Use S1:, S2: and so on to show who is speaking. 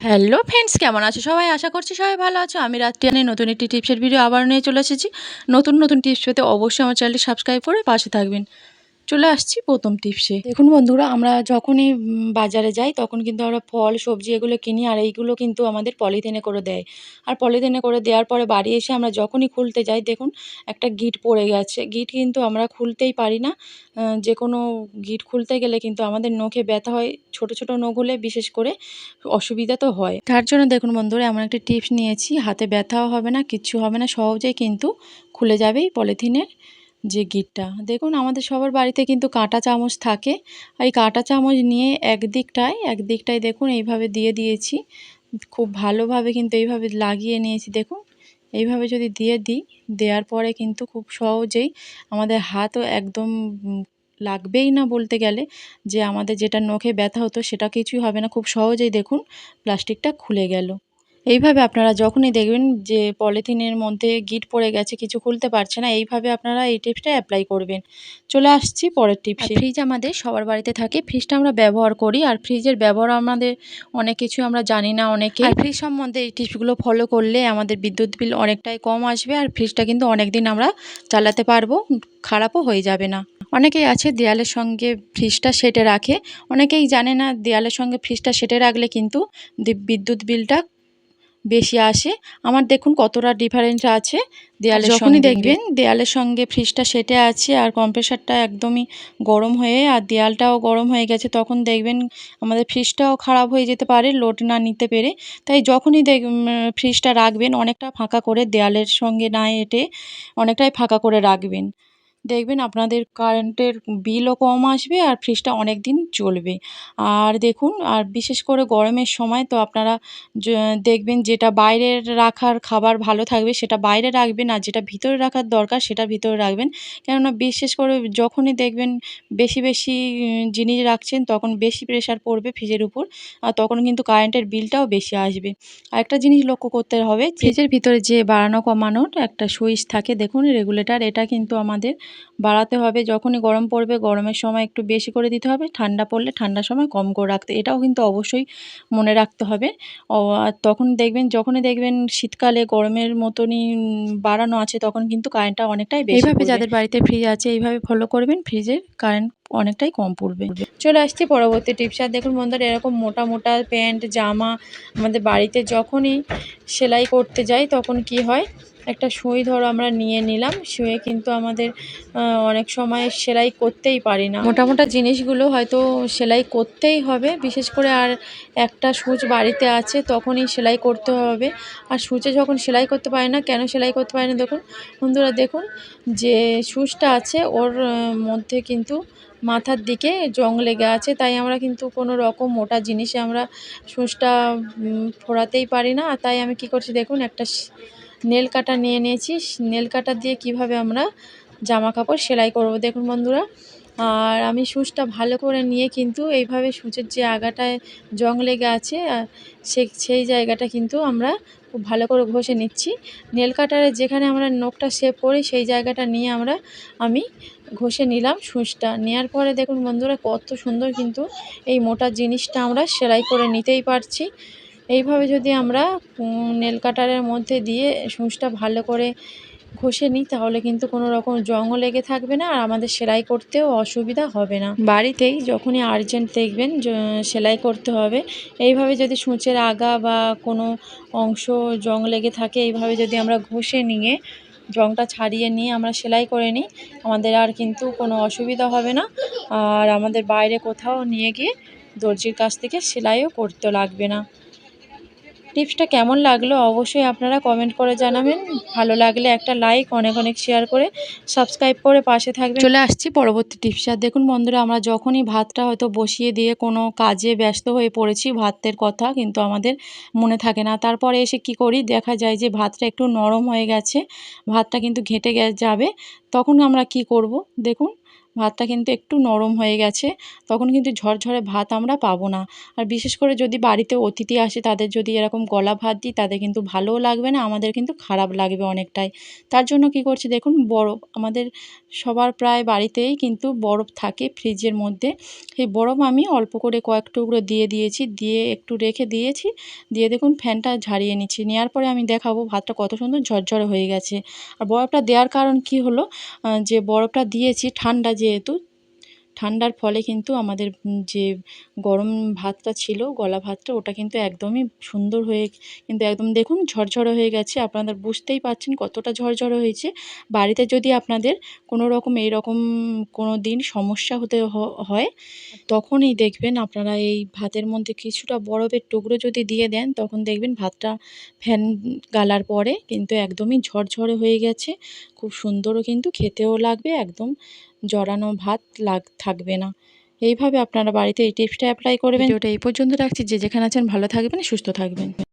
S1: Hello friends কেমন আছো সবাই? আশা করছি সবাই ভালো আছো। আমি রাত্রিয়ানে নতুন একটি টিপসের ভিডিও আবার নিয়ে চলে এসেছি। নতুন নতুন টিপস পেতে অবশ্যই আমার চ্যানেলটি সাবস্ক্রাইব করে পাশে থাকবেন। চলে আসছি প্রথম টিপসে। দেখুন বন্ধুরা আমরা যখনই বাজারে যাই তখন কিন্তু আমরা ফল সবজি এগুলো কিনি আর এইগুলো কিন্তু আমাদের পলিথিনে করে দেয়। আর পলিথিনে করে দেওয়ার পরে বাড়ি এসে আমরা যখনই খুলতে যাই দেখুন একটা গিট পড়ে গেছে। গিট কিন্তু আমরা খুলতেই পারি না। যে কোনো গিট খুলতে গেলে কিন্তু আমাদের নখে ব্যথা হয় ছোট ছোট নখ হলে বিশেষ করে অসুবিধা তো হয়। তার জন্য দেখুন বন্ধুরা এমন একটা টিপস নিয়েছি হাতে ব্যথাও হবে না কিচ্ছু হবে না সহজেই কিন্তু খুলে যাবেই পলিথিনের। যে গিটটা। দেখুন, আমাদের সবার বাড়িতে কিন্তু কাঁটা চামচ থাকে। এই কাঁটা চামচ নিয়ে একদিকটায় একদিকটায় দেখুন, এইভাবে দিয়ে দিয়েছি। খুব ভালোভাবে কিন্তু এইভাবে লাগিয়ে নিয়েছি। দেখুন, এইভাবে যদি দিয়ে দিই, দেওয়ার পরে কিন্তু খুব সহজেই আমাদের হাতও একদম লাগবেই না বলতে গেলে। যে আমাদের যেটা নখে ব্যথা হতো, সেটা কিছুই হবে না। খুব সহজেই দেখুন, প্লাস্টিকটা খুলে গেল। এইভাবে আপনারা যখনই দেখবেন যে পলিথিনের মধ্যে গিট পড়ে গেছে কিছু খুলতে পারছে না এইভাবে আপনারা এই টিপসটা অ্যাপ্লাই করবেন। চলে আসছি পরের টিপস। ফ্রিজ আমাদের সবার বাড়িতে থাকে। ফ্রিজটা আমরা ব্যবহার করি আর ফ্রিজের ব্যবহার আমাদের অনেক কিছু আমরা জানি না অনেকে। আর ফ্রিজ সম্বন্ধে এই টিপসগুলো ফলো করলে আমাদের বিদ্যুৎ বিল অনেকটাই কম আসবে আর ফ্রিজটা কিন্তু অনেক দিন আমরা চালাতে পারব খারাপও হয়ে যাবে না। অনেকেই আছে দেয়ালের সঙ্গে ফ্রিজটা সেটে রাখে। অনেকেই জানে না দেয়ালের সঙ্গে ফ্রিজটা সেটে রাখলে কিন্তু বিদ্যুৎ বিলটা বেশি আসে। আমার দেখুন কতটা ডিফারেন্স আছে। দেয়ালের যখনই দেখবেন দেয়ালের সঙ্গে ফ্রিজটা সেটে আছে আর কম্প্রেসারটা একদমই গরম হয়ে আর দেয়ালটাও গরম হয়ে গেছে তখন দেখবেন আমাদের ফ্রিজটাও খারাপ হয়ে যেতে পারে লোড না নিতে পেরে। তাই যখনই দেখ ফ্রিজটা রাখবেন অনেকটা ফাঁকা করে দেয়ালের সঙ্গে না এঁটে অনেকটাই ফাঁকা করে রাখবেন। দেখবেন আপনাদের কারেন্টের বিলও কম আসবে আর ফ্রিজটা অনেক দিন চলবে। আর দেখুন, আর বিশেষ করে গরমের সময় তো আপনারা দেখবেন যেটা বাইরে রাখার খাবার ভালো থাকবে সেটা বাইরে রাখবেন আর যেটা ভিতরে রাখার দরকার সেটা ভিতরে রাখবেন। কেননা বিশেষ করে যখনই দেখবেন বেশি বেশি জিনিস রাখছেন তখন বেশি প্রেশার পড়বে ফ্রিজের উপর আর তখন কিন্তু কারেন্টের বিলটাও বেশি আসবে। আর একটা জিনিস লক্ষ্য করতে হবে ফ্রিজের ভিতরে যে বাড়ানো কমানোর একটা সুইচ থাকে, দেখুন রেগুলেটার এটা কিন্তু আমাদের বাড়াতে হবে। যখনই গরম পড়বে গরমের সময় একটু বেশি করে দিতে হবে। ঠান্ডা পড়লে ঠান্ডার সময় কম করে রাখতে। এটাও কিন্তু অবশ্যই মনে রাখতে হবে। তখন দেখবেন যখনই দেখবেন শীতকালে গরমের মতনই বাড়ানো আছে তখন কিন্তু কারেন্টটা অনেকটাই বেশি এইভাবে যাদের বাড়িতে ফ্রিজ আছে এইভাবে ফলো করবেন ফ্রিজের কারেন্ট অনেকটাই কম পড়বে। চলে আসছি পরবর্তী টিপস আর দেখুন বন্ধুরা এরকম মোটা মোটা প্যান্ট জামা আমাদের বাড়িতে যখনই সেলাই করতে যাই তখন কি হয়? একটা সুই ধরো আমরা নিয়ে নিলাম শুয়ে কিন্তু আমাদের অনেক সময় সেলাই করতেই পারি না। মোটা মোটা জিনিসগুলো হয়তো সেলাই করতেই হবে বিশেষ করে আর একটা সুচ বাড়িতে আছে তখনই সেলাই করতে হবে। আর সুচে যখন সেলাই করতে পারি না কেন সেলাই করতে পারি না? দেখুন বন্ধুরা দেখুন যে সুচটা আছে ওর মধ্যে কিন্তু মাথার দিকে জং লেগে আছে তাই আমরা কিন্তু কোনো রকম মোটা জিনিসে আমরা সুচটা উম, ফোরাতেই পারি না। তাই আমি কি করছি দেখুন একটা নেল কাটা নিয়ে নিয়েছি। নেল কাটা দিয়ে কীভাবে আমরা জামা কাপড় সেলাই করব দেখুন বন্ধুরা। আর আমি সুচটা ভালো করে নিয়ে কিন্তু এইভাবে সুচের যে আগাটায় জং লেগে আছে সে, সেই জায়গাটা কিন্তু আমরা খুব ভালো করে ঘষে নিচ্ছি। নেল কাটারে যেখানে আমরা নখটা শেপ করি, সেই জায়গাটা নিয়ে আমরা, আমি ঘষে নিলাম সুচটা। নেওয়ার পরে দেখুন বন্ধুরা, কত সুন্দর কিন্তু এই মোটা জিনিসটা আমরা সেলাই করে নিতেই পারছি। এইভাবে যদি আমরা নেল কাটারের মধ্যে দিয়ে সূচটা ভালো করে ঘষে নিই, তাহলে কিন্তু কোনো রকম জংও লেগে থাকবে না, আর আমাদের সেলাই করতেও অসুবিধা হবে না। বাড়িতেই যখনই আর্জেন্ট দেখবেন সেলাই করতে হবে, এইভাবে যদি সূচের আগা বা কোনো অংশ জং লেগে থাকে, এইভাবে যদি আমরা ঘষে নিয়ে, জংটা ছাড়িয়ে নিয়ে আমরা সেলাই করে নিই, আমাদের আর কিন্তু কোনো অসুবিধা হবে না, আর আমাদের বাইরে কোথাও নিয়ে গিয়ে দর্জির কাছ থেকে সেলাইও করতে লাগবে না। টিপসটা কেমন লাগল অবশ্যই আপনারা কমেন্ট করে জানাবেন। ভালো লাগলে একটা লাইক অনেক অনেক শেয়ার করে সাবস্ক্রাইব করে পাশে থাকবেন। চলে আসছি পরবর্তী টিপস আর দেখুন বন্ধুরা, আমরা যখনই ভাতটা হয়তো বসিয়ে দিয়ে কোনো কাজে ব্যস্ত হয়ে পড়েছি, ভাতের কথা কিন্তু আমাদের মনে থাকে না। তারপরে এসে কি করি? দেখা যায় যে ভাতটা একটু নরম হয়ে গেছে, ভাতটা কিন্তু ঘেঁটে যাবে। তখন আমরা কি করব? দেখুন ভাতটা কিন্তু একটু নরম হয়ে গেছে, তখন কিন্তু ঝরঝরে ভাত আমরা পাবো না। আর বিশেষ করে যদি বাড়িতে অতিথি আসে, তাদের যদি এরকম গলা ভাত দিই, তাদের কিন্তু ভালোও লাগবে না, আমাদের কিন্তু খারাপ লাগবে অনেকটাই। তার জন্য কি করছি দেখুন, বরফ, আমাদের সবার প্রায় বাড়িতেই কিন্তু বরফ থাকে ফ্রিজের মধ্যে। সেই বরফ আমি অল্প করে কয়েক টুকরো দিয়ে দিয়েছি, দিয়ে একটু রেখে দিয়েছি, দিয়ে দেখুন ফ্যানটা ঝারিয়ে নিচ্ছি। নেওয়ার পরে আমি দেখাবো ভাতটা কত সুন্দর ঝরঝরে হয়ে গেছে। আর বরফটা দেওয়ার কারণ কি হলো? যে বরফটা দিয়েছি ঠান্ডা যেহেতু, ঠান্ডার ফলে কিন্তু আমাদের যে গরম ভাতটা ছিল, গলা ভাতটা, ওটা কিন্তু একদমই সুন্দর হয়ে, কিন্তু একদম দেখুন ঝরঝরে হয়ে গেছে। আপনাদের বুঝতেই পারছেন কতটা ঝরঝরে হয়েছে। বাড়িতে যদি আপনাদের কোনো রকম এইরকম কোনো দিন সমস্যা হতে হয়, তখনই দেখবেন আপনারা এই ভাতের মধ্যে কিছুটা বরফের টুকরো যদি দিয়ে দেন, তখন দেখবেন ভাতটা ফ্যান গালার পরে কিন্তু একদমই ঝরঝরে হয়ে গেছে। খুব সুন্দরও কিন্তু খেতেও লাগবে, একদম জড়ানো ভাত লাগ, থাকবে না। এইভাবে আপনারা বাড়িতে এই টিপসটা অ্যাপ্লাই করবেন। ভিডিওটা এই পর্যন্ত রাখছি। যে যেখানে আছেন ভালো থাকবেন, সুস্থ থাকবেন।